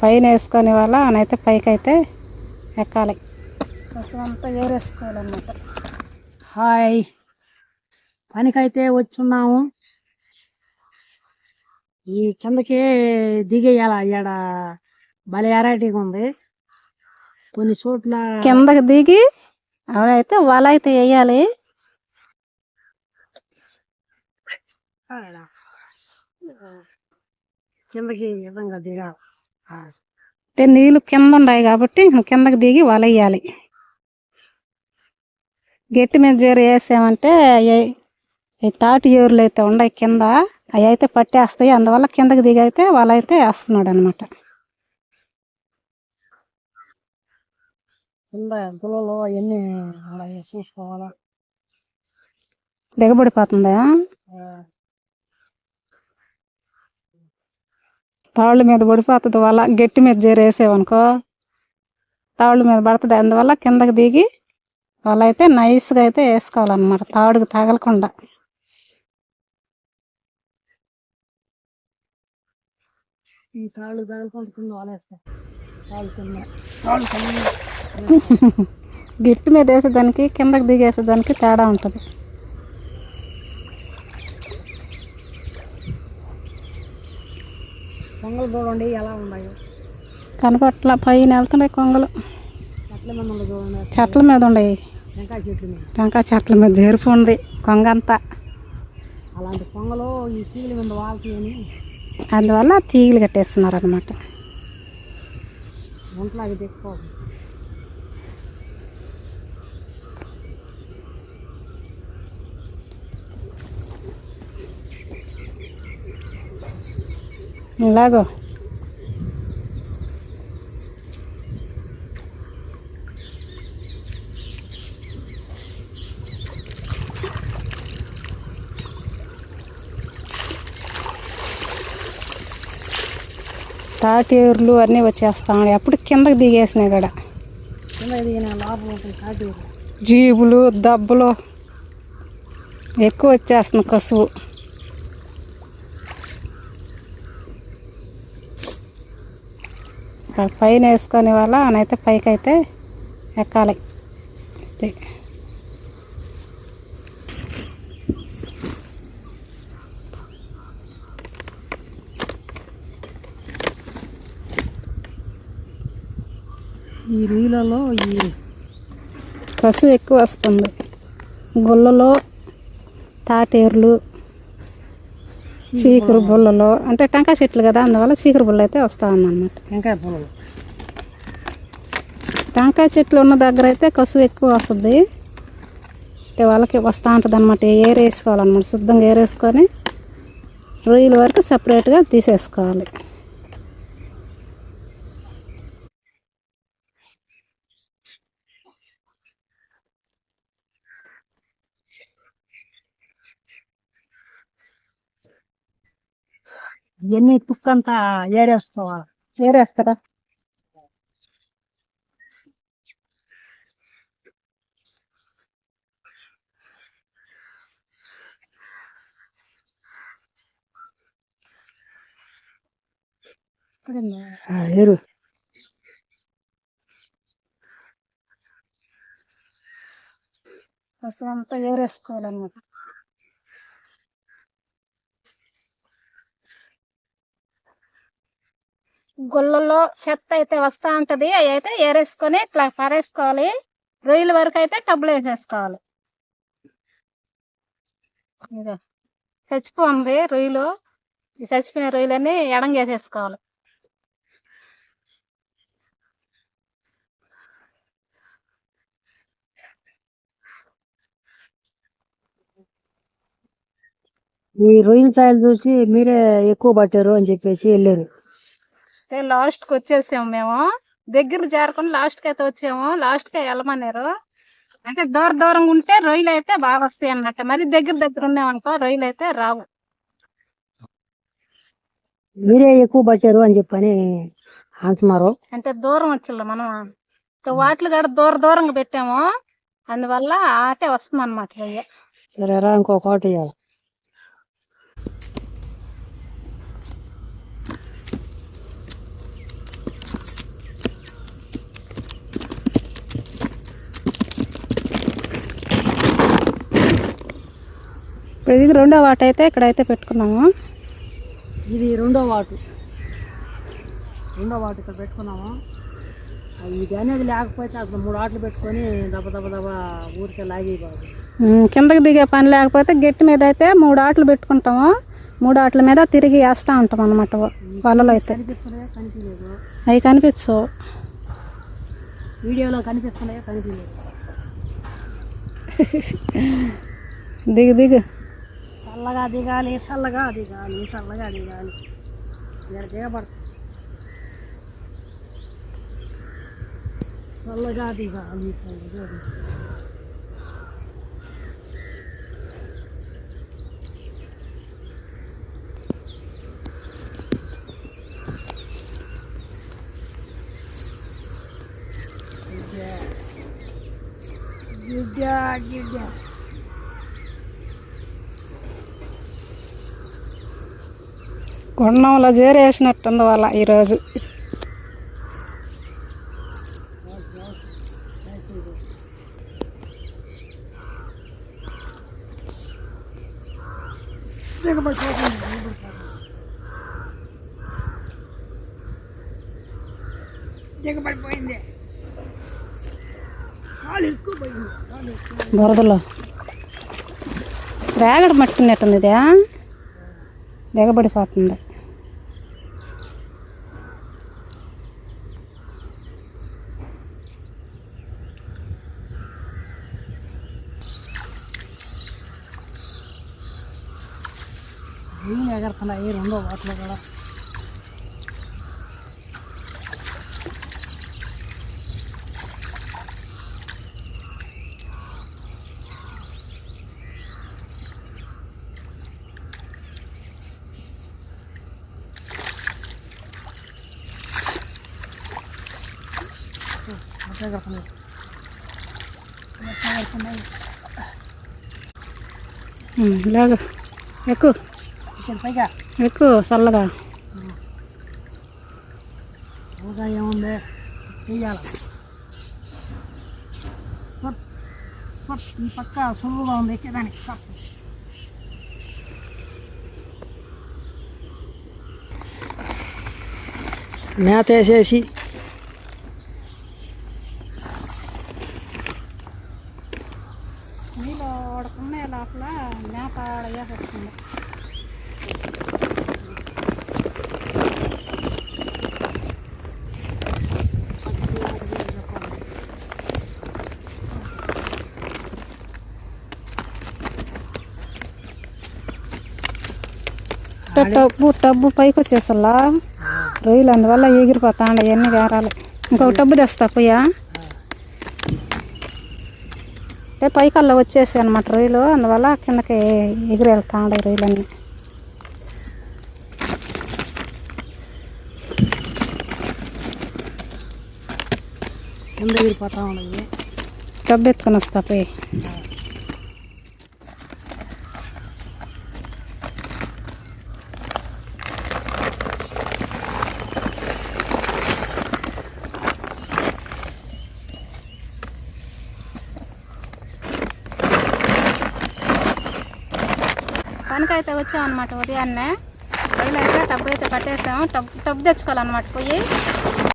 పైన వేసుకొని వల్ల అయితే పైకి అయితే ఎక్కాలి. కోసం అంతా ఏరేసుకోవాలన్నమాట. హాయ్. పనికైతే వచ్చున్నాము. ఈ కిందకి దిగేయాల? ఈడ భలే ఎరాటిగా ఉంది. కొన్ని చోట్ల కిందకి దిగి అవునైతే వల అయితే వేయాలి. కిందకి విధంగా దిగా అంటే నీళ్ళు కింద ఉన్నాయి కాబట్టి కిందకి దిగి వల వేయాలి గట్టి మీద జీర వేసామంటే ఈ తాటి ఏరులు అయితే ఉన్నాయి కింద. అవి అయితే పట్టేస్తాయి. అందువల్ల కిందకి దిగి అయితే వల అయితే వేస్తున్నాడు అనమాట దిగబడిపోతుందా? తాళ్ళ మీద పడిపోతుంది వల గట్టి మీద జీర వేసావనుకో తాళ్ళ మీద పడుతుంది అందువల్ల కిందకి దిగి వల అయితే నైస్గా అయితే వేసుకోవాలన్నమాట తాడుకు తగలకుండా. ఈ తాళ్ళు కింద. గిట్టు మీద వేసేదానికి కిందకి దిగేసేదానికి తేడా ఉంటుంది. పొంగల్ చూడండి ఎలా ఉన్నాయి. కనపట్ల పైన వెళ్తున్నాయి కొంగలు. చెట్ల మీద ఉన్నాయి. టెంకాయ చెట్ల మీద. జరుపు ఉంది కొంగ అంతా అలాంటి పొంగలు ఈ తీగల మీద వాళ్తాయని అందువల్ల తీగలు కట్టేస్తున్నారు అనమాట ఒంట్లాగి తెచ్చుకోవాలి. ఇలాగో. తాటేరులు అన్నీ వచ్చేస్తాయి అప్పుడు కిందకి దిగేసినాయి కూడా. కింద జీబులు దబ్బలు ఎక్కువ వచ్చేస్తుంది కసువు. పైన వేసుకొని వల్ల అయితే పైకి అయితే ఎక్కాలి అంతే. ఈ నీళ్ళలో ఈ కసువు ఎక్కువ వస్తుంది గుళ్ళలో తాటేర్లు చీకురు బుల్లలో. అంటే టెంకాయ చెట్లు కదా అందువల్ల చీకురు బుల్ల అయితే వస్తూ ఉందన్నమాట టెంకాయ పొలలు టెంకాయ చెట్లు ఉన్న దగ్గర అయితే కసువు ఎక్కువ వస్తుంది. అంటే వాళ్ళకి వస్తూ ఉంటుంది అనమాట ఏరు వేసుకోవాలన్నమాట శుద్ధంగా ఏరేసుకొని రొయ్యల వరకు సపరేట్గా తీసేసుకోవాలి. Yeni tukanta yares towar, yeres toka, krima yerus, aswan to yeres to karami. గుళ్ళల్లో చెత్త అయితే వస్తూ ఉంటుంది అవి అయితే ఏరేసుకొని ఇట్లా పరేసుకోవాలి. రొయ్యల వరకు అయితే టబ్బులు వేసేసుకోవాలి. ఇదిగో రొయ్యలు. ఈ చచ్చిపోయిన రొయ్యలన్నీ ఎడంగేసేసుకోవాలి. ఈ రొయ్యల సాయలు చూసి మీరే ఎక్కువ పట్టారు అని చెప్పేసి వెళ్ళారు. లాస్ట్కి వచ్చేసాము మేము. దగ్గర చేరకుండా లాస్ట్కి అయితే వచ్చాము. లాస్ట్కి వెళ్ళమన్నారు. అంటే దూర దూరంగా ఉంటే రొయ్యలు అయితే బాగా వస్తాయి అన్నమాట మరి దగ్గర దగ్గర ఉన్నామనుకో రొయ్యలు అయితే రావు. మీరే ఎక్కువ పట్టారు అని చెప్పని అంటున్నారు. అంటే దూరం వచ్చిల్లు మనం. వాటిలు కూడా దూర దూరంగా పెట్టాము. అందువల్ల ఆటే వస్తుంది అనమాట రొయ్య సరే రా ఇప్పుడు ఇది రెండో వాట అయితే ఇక్కడైతే పెట్టుకున్నాము. ఇది రెండో వాటు. రెండో వాటు ఇక్కడ పెట్టుకున్నాము. అది ఇది అనేది లేకపోతే అసలు మూడు ఆటలు పెట్టుకొని దెబ్బ దెబ్బ దెబ్బ ఊరికే లాగేయబాదు కిందకి దిగే పని లేకపోతే గట్టి మీద అయితే మూడు ఆటలు పెట్టుకుంటాము. మూడు ఆటల మీద తిరిగి వేస్తూ ఉంటాం అనమాట వలలో అయితే. అవి కనిపించవు. వీడియోలో కనిపిస్తున్నాయో? కనిపించలేదు. దిగు దిగు. చల్లగా దిగాలి చల్లగా దిగాలి చల్లగా దిగాలి ఇక్కడ దిగబడుతుంది చల్లగా దిగాలి చల్లగా దిగాలి గిడ్డ గిడ్డ గుండంలో జేరేసినట్టుంది వాళ్ళ ఈరోజు. దిగబడిపోయింది. రేగడి మట్టినట్టుంది ఇదే. దిగబడిపోతుంది. నీళ్ళు ఎగరుతున్నాయి రెండో వాటిలో కూడా ఎగరుతున్నాయి ఎగరుతున్నాయి ఉమ్, లేగు ఎక్కువ ఇక్కడ పైగా ఎక్కువ చల్లగా. ఇంకా ఏముంది? చెయ్యాలి ఈ పక్క సులువుగా ఉంది ఎక్కేదానికి సప్. మేత వేసేసి. నీళ్ళు ఉడకున్నాయి లోపల మేత వేసేస్తుంది. టబ్బు టబ్బు పైకి వచ్చేసల్లా రొయ్యలు అందువల్ల ఎగిరిపోతాండ అవన్నీ గారాలు. ఇంకొక టబ్బు తెస్తా పోయా అంటే పైకల్లా వచ్చేసాయి అనమాట రొయ్యలు అందువల్ల కిందకి ఎగిరి వెళ్తా ఉండే రొయ్యలన్నీ. కింద ఎగిరిపోతా ఉన్నాయి టబ్బు ఎత్తుకొని వస్తా పోయి అయితే వచ్చాం అనమాట ఉదయాన్నే. రొయ్యలు అయితే టబ్బు అయితే పట్టేసాము టబ్బు టబ్బు తెచ్చుకోవాలన్నమాట పోయి.